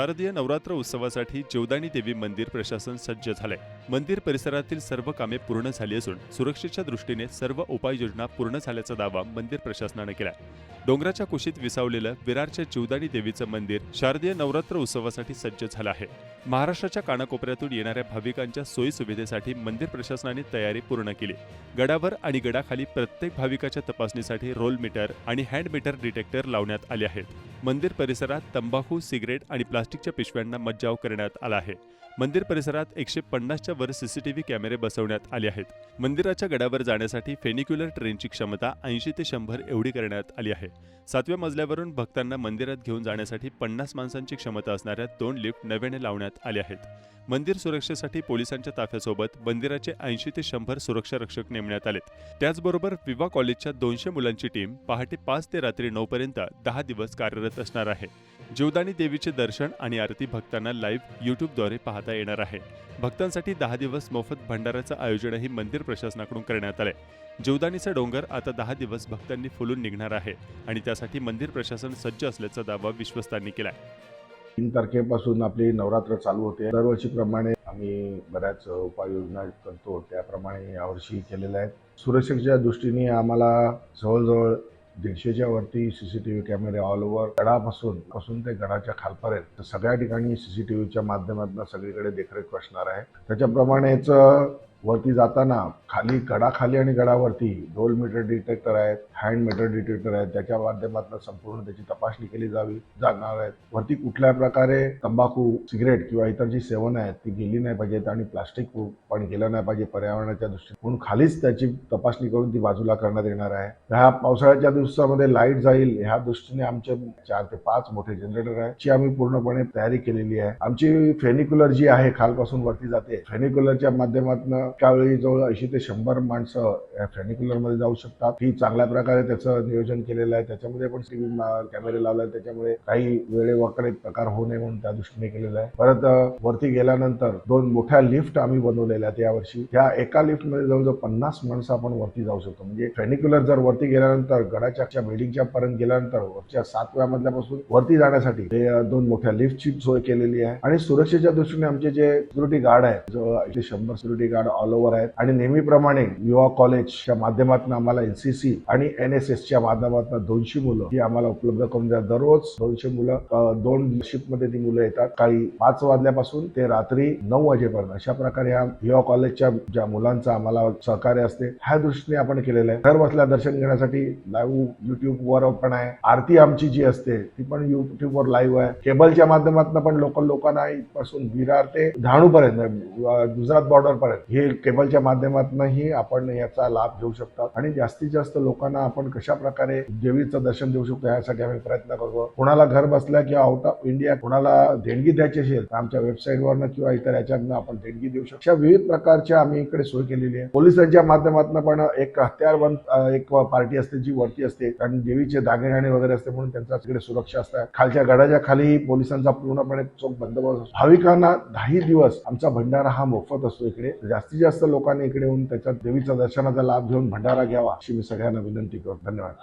शारदीय नवरात्र उत्सवासाठी जेवदाणी देवी मंदिर प्रशासन सज्ज झालंय. मंदिर परिसरातील सर्व कामे पूर्ण झाली असून सुरक्षेच्या दृष्टीने सर्व उपाययोजना पूर्ण झाल्याचा दावा मंदिर प्रशासनानं केला डोंगराच्या कुशीत विसावलेलं विरारच्या जीवदाणी देवीचं मंदिर शारदीय नवरात्र उत्सवासाठी सज्ज झालं आहे. महाराष्ट्राच्या कानाकोपऱ्यातून येणाऱ्या भाविकांच्या सोयीसुविधेसाठी मंदिर प्रशासनाने तयारी पूर्ण केली. गडावर आणि गडाखाली प्रत्येक भाविकाच्या तपासणीसाठी रोल मीटर आणि हँड मीटर डिटेक्टर लावण्यात आले आहेत. मंदिर परिसरात तंबाखू सिगरेट आणि प्लास्टिकच्या पिशव्यांना मज्जाव करण्यात आला आहे. मंदिर परिसरात एकशे पन्नासच्या वर सीसीटीव्ही कॅमेरे बसवण्यात आले आहेत. मंदिराच्या गडावर जाण्यासाठी फेनिक्युलर ट्रेनची क्षमता ऐंशी ते शंभर एवढी करण्यात आली आहे. सातव्या मजल्यावरून भक्तांना मंदिरात घेऊन जाण्यासाठी पन्नास माणसांची क्षमता असणाऱ्या दोन लिफ्ट नव्याने लावण्यात आले आहेत. मंदिर सुरक्षेसाठी पोलिसांच्या ताफ्यासोबत मंदिराचे ऐंशी ते शंभर सुरक्षा रक्षक नेमण्यात आलेत. त्याचबरोबर विवा कॉलेजच्या दोनशे मुलांची टीम पहाटे पाच ते रात्री नऊ पर्यंत दहा दिवस कार्यरत असणार आहे. जीवदानी देवीचे दर्शन आणि आरती भक्तांना लाईव्ह युट्यूबद्वारे पाहता येणार आहे. भक्तांसाठी दहा दिवस मोफत भंडाऱ्याचं आयोजनही मंदिर प्रशासनाकडून करण्यात आलंय. जीवदानीचा डोंगर आता दहा दिवस भक्तांनी फुलून निघणार आहे आणि त्यासाठी मंदिर प्रशासन सज्ज असल्याचा दावा विश्वस्तांनी केलाय. तीन तारखेपासून आपली नवरात्र चालू होते. दरवर्षीप्रमाणे आम्ही बऱ्याच उपाययोजना करतो. त्याप्रमाणे यावर्षी केलेल्या आहेत. सुरक्षेच्या दृष्टीने आम्हाला जवळजवळ दीडशेच्या वरती सी सी टी व्ही कॅमेरे ऑल ओव्हर गडापासून पासून ते गडाच्या खालपर्यंत. सगळ्या ठिकाणी सी सी टी व्हीच्या माध्यमातून सगळीकडे देखरेख असणार आहे. त्याच्याप्रमाणेच वरती जाताना खाली गडाखाली आणि गडावरती डोल मीटर डिटेक्टर आहेत हँड मीटर डिटेक्टर आहेत त्याच्या माध्यमातून संपूर्ण त्याची तपासणी केली जावी जाणार आहेत. वरती कुठल्या प्रकारे तंबाखू सिगरेट किंवा इतर जी सेवन आहेत ती गेली नाही पाहिजेत आणि प्लास्टिक पण गेलं नाही पाहिजे पर्यावरणाच्या दृष्टीने. म्हणून खालीच त्याची तपासणी करून ती बाजूला करण्यात येणार आहे. ह्या पावसाळ्याच्या दिवसामध्ये लाइट जाईल ह्या दृष्टीने आमचे चार ते पाच मोठे जनरेटर आहेत जी आम्ही पूर्णपणे तयारी केलेली आहे. आमची फेनिक्युलर जी आहे खालपासून वरती जाते. फेनिक्युलरच्या माध्यमातून त्यावेळी जवळ ऐंशी ते शंभर माणसं या फॅनिक्युलरमध्ये जाऊ शकतात. ही चांगल्या प्रकारे त्याचं नियोजन केलेलं आहे. त्याच्यामध्ये पण टीव्ही कॅमेरे लावले त्याच्यामुळे काही वेळेवाकडे प्रकार होऊ नये म्हणून त्या दृष्टीने केलेलं आहे. परत वरती गेल्यानंतर दोन मोठ्या लिफ्ट आम्ही बनवलेल्या आहेत यावर्षी. या एका लिफ्टमध्ये जवळजवळ पन्नास माणसं आपण वरती जाऊ शकतो. म्हणजे फॅनिक्युलर जर वरती गेल्यानंतर गडाच्या बिल्डिंगच्या पर्यंत गेल्यानंतर वरच्या सातव्या मधल्यापासून वरती जाण्यासाठी ते दोन मोठ्या लिफ्टची सोय केलेली आहे. आणि सुरक्षेच्या दृष्टीने आमचे जे सिक्युरिटी गार्ड आहेत जवळ शंभर सिक्युरिटी गार्ड ऑल ओव्हर आहेत आणि नेहमी प्रमाणे युवा कॉलेजच्या माध्यमातून आम्हाला एन सी सी आणि एन एस एसच्या माध्यमातून दोनशे मुलं ही आम्हाला उपलब्ध करून द्या दररोज दोनशे मुलं दोन शिफ्टमध्ये ती मुलं येतात. काही पाच वाजल्यापासून ते रात्री नऊ वाजेपर्यंत. अशा प्रकारे ह्या युवा कॉलेजच्या ज्या मुलांचं आम्हाला सहकार्य असते ह्या दृष्टीने आपण केलेलं आहे. घर बसल्या दर्शन घेण्यासाठी लाईव्ह युट्यूबवर पण आहे. आरती आमची जी असते ती पण युट्यूबवर लाईव्ह आहे. केबलच्या माध्यमातून पण लोकल लोकांना इथपासून विरार ते धाणू पर्यंत गुजरात बॉर्डर पर्यंत. हे केबलच्या माध्यमातून माध्यमातूनही आपण याचा लाभ घेऊ शकतात. आणि जास्तीत जास्त लोकांना आपण कशा प्रकारे देवीचं दर्शन देऊ शकतो यासाठी आम्ही प्रयत्न करतो. कोणाला घर बसल्या किंवा आउट ऑफ इंडिया कोणाला देणगी द्यायची असेल तर आमच्या वेबसाईटवरनं किंवा इतर याच्यातनं आपण देणगी देऊ शकतो. अशा विविध प्रकारच्या आम्ही इकडे सोय केलेली आहे. पोलिसांच्या माध्यमातून पण एक हत्यारबंद एक पार्टी असते जी वरती असते. कारण देवीचे दागिने वगैरे असते म्हणून त्यांचा तिकडे सुरक्षा असतात. खालच्या गडाच्या खाली पोलिसांचा पूर्णपणे चोख बंदोबस्त असतो. भाविकांना दहा दिवस आमचा भंडारा हा मोफत असतो इकडे. जास्तीत जास्त लोकांनी इकडे येऊन त्याच्यात देवीच्या दर्शनाचा लाभ घेऊन भंडारा घ्यावा अशी मी सगळ्यांना विनंती करतो. धन्यवाद.